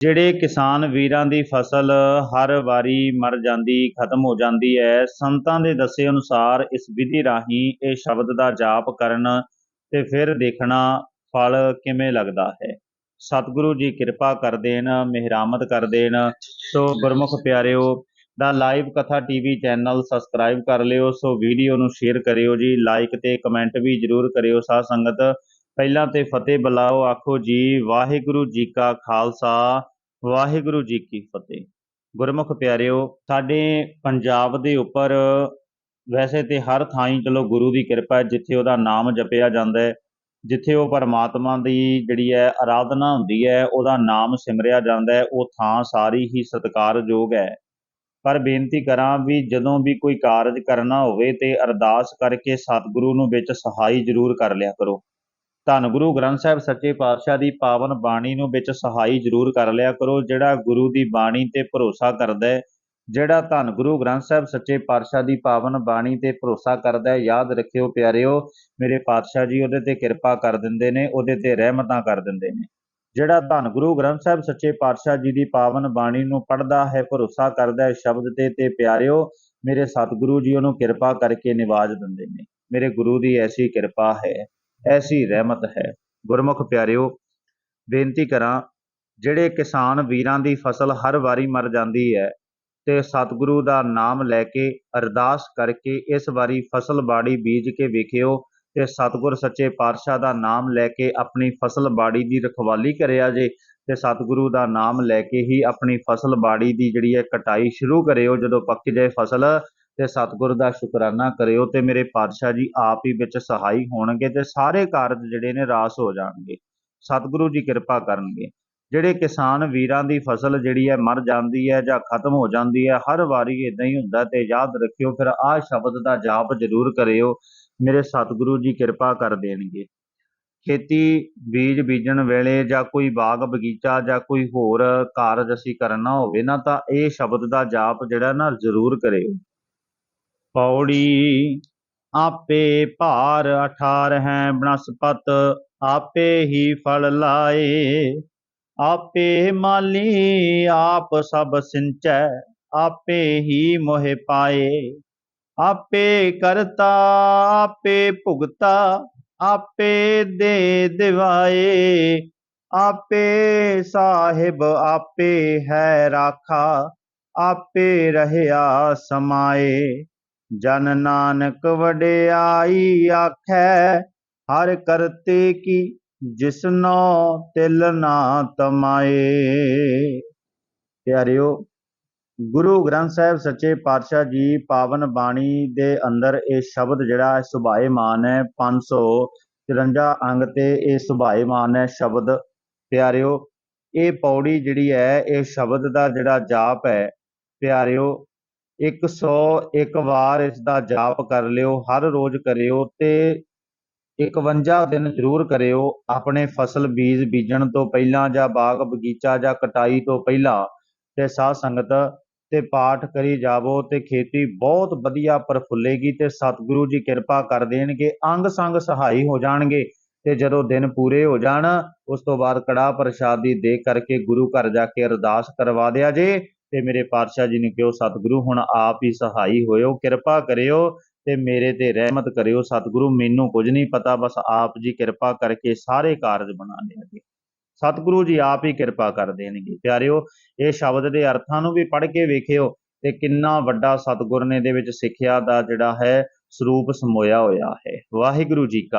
ਜਿਹੜੇ ਕਿਸਾਨ ਵੀਰਾਂ ਦੀ ਫਸਲ ਹਰ ਵਾਰੀ ਮਰ ਜਾਂਦੀ, ਖਤਮ ਹੋ ਜਾਂਦੀ ਹੈ, ਸੰਤਾਂ ਦੇ ਦੱਸੇ ਅਨੁਸਾਰ ਇਸ ਵਿਧੀ ਰਾਹੀਂ ਇਹ ਸ਼ਬਦ ਦਾ ਜਾਪ ਕਰਨ ਤੇ ਫਿਰ ਦੇਖਣਾ ਫਲ ਕਿਵੇਂ ਲੱਗਦਾ ਹੈ। ਸਤਿਗੁਰੂ ਜੀ ਕਿਰਪਾ ਕਰ ਦੇਣ, ਮਿਹਰਾਮਤ ਕਰ ਦੇਣ। ਸੋ ਗੁਰਮੁਖ ਪਿਆਰਿਓ, ਦਾ live Katha TV channel subscribe ਕਰ ਲਿਓ, ਸੋ ਵੀਡੀਓ ਨੂੰ ਸ਼ੇਅਰ ਕਰਿਓ ਜੀ ਲਾਈਕ ਤੇ ਕਮੈਂਟ ਵੀ ਜਰੂਰ ਕਰਿਓ ਸਾਧ ਸੰਗਤ। ਪਹਿਲਾਂ ਤੇ ਫਤਿਹ ਬੁਲਾਓ, ਆਖੋ ਜੀ, ਵਾਹਿਗੁਰੂ ਜੀ ਕਾ ਖਾਲਸਾ। ਵਾਹਿਗੁਰੂ ਜੀ ਕੀ ਫਤਿਹ। ਗੁਰਮੁਖ ਪਿਆਰਿਓ, ਸਾਡੇ ਪੰਜਾਬ ਦੇ ਉੱਪਰ ਵੈਸੇ ਤੇ ਹਰ ਥਾਂ ਹੀ ਚਲੋ ਗੁਰੂ ਦੀ ਕਿਰਪਾ ਜਿੱਥੇ ਉਹਦਾ ਨਾਮ ਜਪਿਆ ਜਾਂਦਾ ਹੈ, ਜਿੱਥੇ ਉਹ ਪਰਮਾਤਮਾ ਦੀ ਜਿਹੜੀ ਹੈ ਆਰਾਧਨਾ ਹੁੰਦੀ ਹੈ, ਉਹਦਾ ਨਾਮ ਸਿਮਰਿਆ ਜਾਂਦਾ ਹੈ, ਉਹ ਥਾਂ ਸਾਰੀ ਹੀ ਸਤਿਕਾਰਯੋਗ ਹੈ। ਪਰ ਬੇਨਤੀ ਕਰਾਂ ਵੀ ਜਦੋਂ ਵੀ ਕੋਈ ਕਾਰਜ ਕਰਨਾ ਹੋਵੇ ਤੇ ਅਰਦਾਸ ਕਰਕੇ ਸਤਿਗੁਰੂ ਨੂੰ ਵਿੱਚ ਸਹਾਈ ਜ਼ਰੂਰ ਕਰ ਲਿਆ ਕਰੋ। ਧੰਨ ਗੁਰੂ ਗ੍ਰੰਥ ਸਾਹਿਬ ਸੱਚੇ ਪਾਤਸ਼ਾਹ ਦੀ ਪਾਵਨ ਬਾਣੀ ਨੂੰ ਵਿੱਚ ਸਹਾਈ ਜ਼ਰੂਰ ਕਰ ਲਿਆ ਕਰੋ, ਜਿਹੜਾ ਗੁਰੂ ਦੀ ਬਾਣੀ ਤੇ ਭਰੋਸਾ ਕਰਦਾ ਹੈ, ਜਿਹੜਾ ਧੰਨ ਗੁਰੂ ਗ੍ਰੰਥ ਸਾਹਿਬ ਸੱਚੇ ਪਾਤਸ਼ਾਹ ਦੀ ਪਾਵਨ ਬਾਣੀ ਤੇ ਭਰੋਸਾ ਕਰਦਾ ਹੈ, ਯਾਦ ਰੱਖਿਓ ਪਿਆਰਿਓ, ਮੇਰੇ ਪਾਤਸ਼ਾਹ ਜੀ ਉਹਦੇ ਤੇ ਕਿਰਪਾ ਕਰ ਦਿੰਦੇ ਨੇ, ਉਹਦੇ ਤੇ ਰਹਿਮਤਾਂ ਕਰ ਦਿੰਦੇ ਨੇ। ਜਿਹੜਾ ਧੰਨ ਗੁਰੂ ਗ੍ਰੰਥ ਸਾਹਿਬ ਸੱਚੇ ਪਾਤਸ਼ਾਹ ਜੀ ਦੀ ਪਾਵਨ ਬਾਣੀ ਨੂੰ ਪੜ੍ਹਦਾ ਹੈ, ਭਰੋਸਾ ਕਰਦਾ ਹੈ, ਸ਼ਬਦ ਤੇ ਤੇ ਪਿਆਰਿਓ, ਮੇਰੇ ਸਤਿਗੁਰੂ ਜੀ ਉਹਨੂੰ ਕਿਰਪਾ ਕਰਕੇ ਨਿਵਾਜ ਦਿੰਦੇ ਨੇ। ਮੇਰੇ ਗੁਰੂ ਦੀ ਐਸੀ ਕਿਰਪਾ ਹੈ। ਐਸੀ ਰਹਿਮਤ ਹੈ। ਗੁਰਮੁਖ ਪਿਆਰਿਓ, ਬੇਨਤੀ ਕਰਾਂ, ਜਿਹੜੇ ਕਿਸਾਨ ਵੀਰਾਂ ਦੀ ਫਸਲ ਹਰ ਵਾਰੀ ਮਰ ਜਾਂਦੀ ਹੈ ਤੇ ਸਤਿਗੁਰੂ ਦਾ ਨਾਮ ਲੈ ਕੇ ਅਰਦਾਸ ਕਰਕੇ ਇਸ ਵਾਰੀ ਫਸਲ ਬਾੜੀ ਬੀਜ ਕੇ ਵੇਖਿਓ ਤੇ ਸਤਿਗੁਰ ਸੱਚੇ ਪਾਤਸ਼ਾਹ ਦਾ ਨਾਮ ਲੈ ਕੇ ਆਪਣੀ ਫਸਲ ਬਾੜੀ ਦੀ ਰਖਵਾਲੀ ਕਰਿਆ ਜੇ ਤੇ ਸਤਿਗੁਰੂ ਦਾ ਨਾਮ ਲੈ ਕੇ ਹੀ ਆਪਣੀ ਫਸਲ ਬਾੜੀ ਦੀ ਜਿਹੜੀ ਹੈ ਕਟਾਈ ਸ਼ੁਰੂ ਕਰਿਓ। ਜਦੋਂ ਪੱਕ ਜਾਏ ਫਸਲ ਤੇ ਸਤਿਗੁਰ ਦਾ ਸ਼ੁਕਰਾਨਾ ਕਰਿਓ ਤੇ ਮੇਰੇ ਪਾਤਸ਼ਾਹ ਜੀ ਆਪ ਹੀ ਵਿੱਚ ਸਹਾਈ ਹੋਣਗੇ ਤੇ ਸਾਰੇ ਕਾਰਜ ਜਿਹੜੇ ਨੇ ਰਾਸ ਹੋ ਜਾਣਗੇ। ਸਤਿਗੁਰੂ ਜੀ ਕਿਰਪਾ ਕਰਨਗੇ। ਜਿਹੜੇ ਕਿਸਾਨ ਵੀਰਾਂ ਦੀ ਫਸਲ ਜਿਹੜੀ ਹੈ ਮਰ ਜਾਂਦੀ ਹੈ ਜਾਂ ਖਤਮ ਹੋ ਜਾਂਦੀ ਹੈ, ਹਰ ਵਾਰੀ ਇਦਾਂ ਹੀ ਹੁੰਦਾ ਤੇ ਯਾਦ ਰੱਖਿਓ, ਫਿਰ ਆਹ ਸ਼ਬਦ ਦਾ ਜਾਪ ਜ਼ਰੂਰ ਕਰਿਓ। ਮੇਰੇ ਸਤਿਗੁਰੂ ਜੀ ਕਿਰਪਾ ਕਰ ਦੇਣਗੇ। ਖੇਤੀ, ਬੀਜ ਬੀਜਣ ਵੇਲੇ ਜਾਂ ਕੋਈ ਬਾਗ ਬਗੀਚਾ ਜਾਂ ਕੋਈ ਹੋਰ ਕਾਰਜ ਅਸੀਂ ਕਰਨਾ ਹੋਵੇ ਨਾ, ਤਾਂ ਇਹ ਸ਼ਬਦ ਦਾ ਜਾਪ ਜਿਹੜਾ ਨਾ ਜ਼ਰੂਰ ਕਰਿਓ। ਪੌੜੀ। ਆਪੇ ਭਾਰ ਅਠਾਰ ਹੈ ਬਨਸਪਤ, ਆਪੇ ਹੀ ਫਲ ਲਾਏ। ਆਪੇ ਮਾਲੀ, ਆਪ ਸਭ ਸਿੰਚੈ, ਆਪੇ ਹੀ ਮੋਹਿ ਪਾਏ। ਆਪੇ ਕਰਤਾ, ਆਪੇ ਭੁਗਤਾ, ਆਪੇ ਦੇ ਦਿਵਾਏ। ਆਪੇ ਸਾਹਿਬ, ਆਪੇ ਹੈ ਰਾਖਾ, ਆਪੇ ਰਹਿਆ ਸਮਾਏ। ਜਨ ਨਾਨਕ ਵਡਿਆਈ ਆਖੈ, ਹਰ ਕਰਤੇ ਕੀ ਜਿਸਨੋ ਤਿਲ ਨਾ ਤਮਾਏ। ਪਿਆਰਿਓ, ਗੁਰੂ ਗ੍ਰੰਥ ਸਾਹਿਬ ਸੱਚੇ ਪਾਤਸ਼ਾਹ ਜੀ ਪਾਵਨ ਬਾਣੀ ਦੇ ਅੰਦਰ ਇਹ ਸ਼ਬਦ ਜਿਹੜਾ ਸੁਭਾਏਮਾਨ ਹੈ 553 ਅੰਗ ਤੇ ਇਹ ਸੁਭਾਏਮਾਨ ਹੈ ਸ਼ਬਦ। ਪਿਆਰਿਓ, ਇਹ ਪੌੜੀ ਜਿਹੜੀ ਹੈ, ਇਹ ਸ਼ਬਦ ਦਾ ਜਿਹੜਾ ਜਾਪ ਹੈ, ਪਿਆਰਿਓ 101 ਵਾਰ ਇਸ ਦਾ ਜਾਪ ਕਰ ਲਿਓ, ਹਰ ਰੋਜ਼ ਕਰਿਓ ਤੇ 51 ਦਿਨ ਜ਼ਰੂਰ ਕਰਿਓ। ਆਪਣੇ ਫਸਲ ਬੀਜ ਬੀਜਣ ਤੋਂ ਪਹਿਲਾਂ ਜਾਂ ਬਾਗ ਬਗੀਚਾ ਜਾਂ ਕਟਾਈ ਤੋਂ ਪਹਿਲਾਂ ਤੇ ਸਾਧ ਸੰਗਤ ਤੇ ਪਾਠ ਕਰੀ ਜਾਵੋ ਤੇ ਖੇਤੀ ਬਹੁਤ ਵਧੀਆ ਪ੍ਰਫੁੱਲੇਗੀ ਤੇ ਸਤਿਗੁਰੂ ਜੀ ਕਿਰਪਾ ਕਰ ਦੇਣਗੇ, ਅੰਗ ਸੰਗ ਸਹਾਈ ਹੋ ਜਾਣਗੇ ਤੇ ਜਦੋਂ ਦਿਨ ਪੂਰੇ ਹੋ ਜਾਣ, ਉਸ ਤੋਂ ਬਾਅਦ ਕੜਾ ਪ੍ਰਸ਼ਾਦੀ ਦੇ ਕਰਕੇ ਗੁਰੂ ਘਰ ਜਾ ਕੇ ਅਰਦਾਸ ਕਰਵਾ ਦਿਆ ਜੇ। ਤੇ ਮੇਰੇ ਪਾਤਸ਼ਾਹ ਜੀ ਨੇ ਕਿਹਾ ਸਤਿਗੁਰੂ, ਹੁਣ ਆਪ ਹੀ ਸਹਾਈ ਹੋਇਓ, ਕਿਰਪਾ ਕਰਿਓ ਤੇ ਮੇਰੇ ਤੇ ਰਹਿਮਤ ਕਰਿਓ। ਸਤਿਗੁਰੂ, ਮੈਨੂੰ ਕੁਝ ਨਹੀਂ ਪਤਾ, ਬਸ ਆਪ ਜੀ ਕਿਰਪਾ ਕਰਕੇ ਸਾਰੇ ਕਾਰਜ ਬਣਾ ਲਿਆ ਸਤਿਗੁਰੂ ਜੀ ਆਪ ਹੀ ਕਿਰਪਾ ਕਰ ਦੇਣਗੇ। ਪਿਆਰਿਓ, ਇਹ ਸ਼ਬਦ ਦੇ ਅਰਥਾਂ ਨੂੰ ਵੀ ਪੜ੍ਹ ਕੇ ਵੇਖਿਓ ਤੇ ਕਿੰਨਾ ਵੱਡਾ ਸਤਿਗੁਰ ਨੇ ਦੇ ਵਿੱਚ ਸਿੱਖਿਆ ਦਾ ਜਿਹੜਾ ਹੈ, ਸਰੂਪ ਸਮੋਇਆ ਹੋਇਆ ਹੈ। ਵਾਹਿਗੁਰੂ ਜੀ ਕਾ